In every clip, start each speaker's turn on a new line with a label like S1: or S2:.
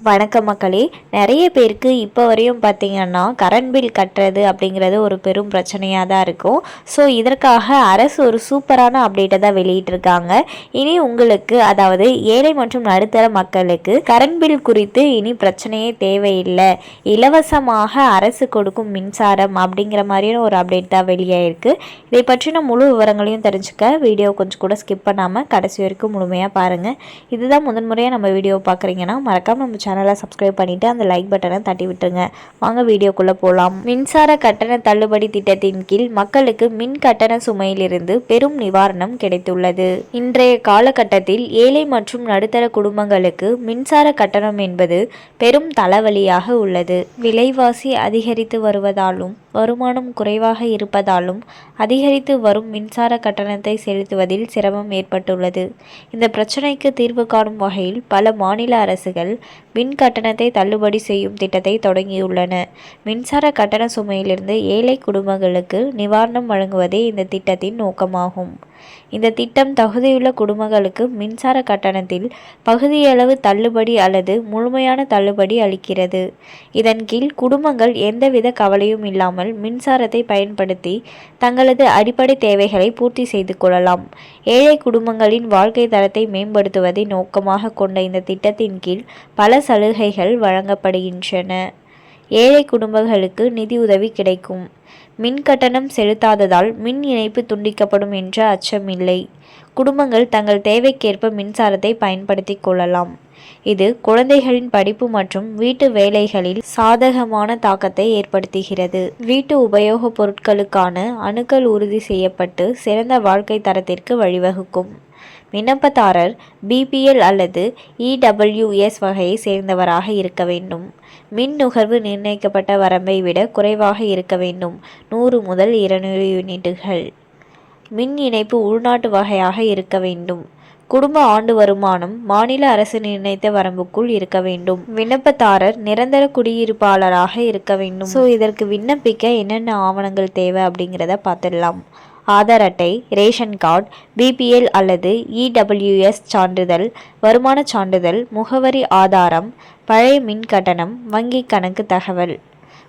S1: வணக்கம் மக்களே. நிறைய பேருக்கு இப்போ வரையும் பார்த்தீங்கன்னா கரண்ட் பில் கட்டுறது அப்படிங்கிறது ஒரு பெரும் பிரச்சனையாக தான் இருக்கும். ஸோ இதற்காக அரசு ஒரு சூப்பரான அப்டேட்டை தான் வெளியிட்டிருக்காங்க. இனி உங்களுக்கு அதாவது ஏழை மற்றும் நடுத்தர மக்களுக்கு கரண்ட் பில் குறித்து இனி பிரச்சனையே தேவையில்லை. இலவசமாக அரசு கொடுக்கும் மின்சாரம் அப்படிங்கிற மாதிரியான ஒரு அப்டேட் தான் வெளியாயிருக்கு. இதை பற்றின முழு விவரங்களையும் தெரிஞ்சுக்க வீடியோ கொஞ்சம் கூட ஸ்கிப் பண்ணாமல் கடைசி வரைக்கும் முழுமையாக பாருங்கள் இதுதான் முதன்முறையாக நம்ம வீடியோ பார்க்குறீங்கன்னா மறக்காமல் நம்ம சேனலை சப்ஸ்கிரைப் பண்ணிவிட்டு அந்த லைக் பட்டனை தட்டி விட்டுருங்க. வாங்க வீடியோக்குள்ளே போகலாம் மின்சார கட்டண தள்ளுபடி திட்டத்தின் கீழ் மக்களுக்கு மின் கட்டண சுமையிலிருந்து பெரும் நிவாரணம் கிடைத்துள்ளது. இன்றைய காலகட்டத்தில் ஏழை மற்றும் நடுத்தர குடும்பங்களுக்கு மின்சார கட்டணம் என்பது பெரும் தலைவலியாக உள்ளது. விலைவாசி அதிகரித்து வருவதாலும் வருமானம் குறைவாக இருப்பதாலும் அதிகரித்து வரும் மின்சார கட்டணத்தை செலுத்துவதில் சிரமம் ஏற்பட்டுள்ளது. இந்த பிரச்சினைக்கு தீர்வு காணும் வகையில் பல மாநில அரசுகள் மின் கட்டணத்தை தள்ளுபடி செய்யும் திட்டத்தை தொடங்கியுள்ளன. மின்சார கட்டண சுமையிலிருந்து ஏழை குடும்பங்களுக்கு நிவாரணம் வழங்குவதே இந்த திட்டத்தின் நோக்கமாகும். இந்த திட்டம் தகுதியுள்ள குடும்பங்களுக்கு மின்சார கட்டணத்தில் பகுதியளவு தள்ளுபடி அல்லது முழுமையான தள்ளுபடி அளிக்கிறது. இதன் கீழ் குடும்பங்கள் எந்தவித கவலையும் இல்லாமல் மின்சாரத்தை பயன்படுத்தி தங்களது அடிப்படை தேவைகளை பூர்த்தி செய்து கொள்ளலாம். ஏழை குடும்பங்களின் வாழ்க்கை தரத்தை மேம்படுத்துவதை நோக்கமாக கொண்ட இந்த திட்டத்தின் கீழ் பல சலுகைகள் வழங்கப்படுகின்றன. ஏழை குடும்பங்களுக்கு நிதி உதவி கிடைக்கும். மின் கட்டணம் செலுத்தாததால் மின் இணைப்பு துண்டிக்கப்படும் என்ற அச்சம் இல்லை. குடும்பங்கள் தங்கள் தேவைக்கேற்ப மின்சாரத்தை பயன்படுத்தி கொள்ளலாம். இது குழந்தைகளின் படிப்பு மற்றும் வீட்டு வேலைகளில் சாதகமான தாக்கத்தை ஏற்படுத்துகிறது. வீட்டு உபயோகப் பொருட்களுக்கான அணுக்கள் உறுதி செய்யப்பட்டு சிறந்த வாழ்க்கை தரத்திற்கு வழிவகுக்கும். விண்ணப்பதாரர் பிபிஎல் அல்லது இடபிள்யூஎஸ் வகையை சேர்ந்தவராக இருக்க வேண்டும். மின் நுகர்வு நிர்ணயிக்கப்பட்ட வரம்பை விட குறைவாக இருக்க வேண்டும். நூறு முதல் இருநூறு யூனிட்டுகள். மின் இணைப்பு உள்நாட்டு வகையாக இருக்க வேண்டும். குடும்ப ஆண்டு வருமானம் மாநில அரசு நிர்ணயித்த வரம்புக்குள் இருக்க வேண்டும். விண்ணப்பதாரர் நிரந்தர குடியிருப்பாளராக இருக்க வேண்டும். ஸோ இதற்கு விண்ணப்பிக்க என்னென்ன ஆவணங்கள் தேவை அப்படிங்கிறத பார்த்துடலாம். ஆதார் அட்டை ரேஷன் கார்டு பிபிஎல் அல்லது இடபிள்யூஎஸ் சான்றிதழ் வருமானச் சான்றிதழ் முகவரி ஆதாரம் பழைய மின் கட்டணம் வங்கி கணக்கு தகவல்.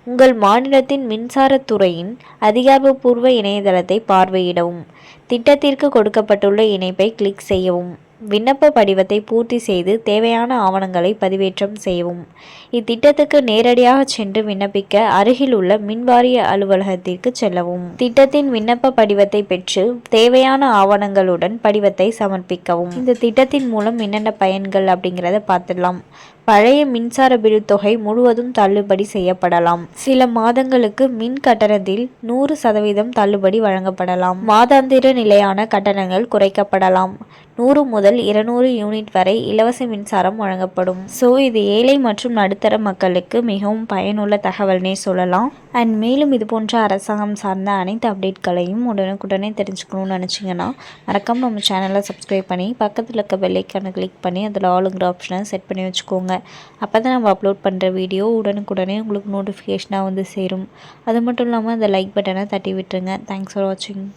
S1: உங்கள் மாநிலத்தின் மின்சாரத்துறையின் அதிகாரப்பூர்வ இணையதளத்தை பார்வையிடவும் திட்டத்திற்கு கொடுக்கப்பட்டுள்ள இணைப்பை கிளிக் செய்யவும். விண்ணப்ப படிவத்தை பூர்த்தி செய்து தேவையான ஆவணங்களை பதிவேற்றம் செய்யவும் இத்திட்டத்துக்கு நேரடியாக சென்று விண்ணப்பிக்க அருகில் உள்ள மின்வாரிய அலுவலகத்திற்கு செல்லவும். திட்டத்தின் விண்ணப்ப படிவத்தை பெற்று தேவையான ஆவணங்களுடன் படிவத்தை சமர்ப்பிக்கவும். இந்த திட்டத்தின் மூலம் என்னென்ன பயன்கள் அப்படிங்கிறத பார்த்துடலாம். பழைய மின்சார பில் தொகை முழுவதும் தள்ளுபடி செய்யப்படலாம். சில மாதங்களுக்கு மின் கட்டணத்தில் நூறு சதவீதம் தள்ளுபடி வழங்கப்படலாம். மாதாந்திர நிலையான கட்டணங்கள் குறைக்கப்படலாம். நூறு முதல் இருநூறு யூனிட் வரை இலவச மின்சாரம் வழங்கப்படும். ஸோ இது ஏழை மற்றும் நடுத்தர மக்களுக்கு மிகவும் பயனுள்ள தகவல்னே சொல்லலாம். அண்ட் மேலும் இது போன்ற அரசாங்கம் சார்ந்த அனைத்து அப்டேட்களையும் உடனுக்குடனே தெரிஞ்சுக்கணும்னு நினச்சிங்கன்னா மறக்காமல் நம்ம சேனலை சப்ஸ்கிரைப் பண்ணி பக்கத்தில் இருக்க பெல்லைக்கான கிளிக் பண்ணி அதில் ஆளுங்கிற ஆப்ஷனை செட் பண்ணி வச்சுக்கோங்க. அப்போ தான் நம்ம அப்லோட் பண்ணுற வீடியோ உடனுக்குடனே உங்களுக்கு நோட்டிஃபிகேஷனாக வந்து சேரும். அது மட்டும் இல்லாமல் அந்த லைக் பட்டனை தட்டி விட்டுருங்க. தேங்க்ஸ் ஃபார் வாட்சிங்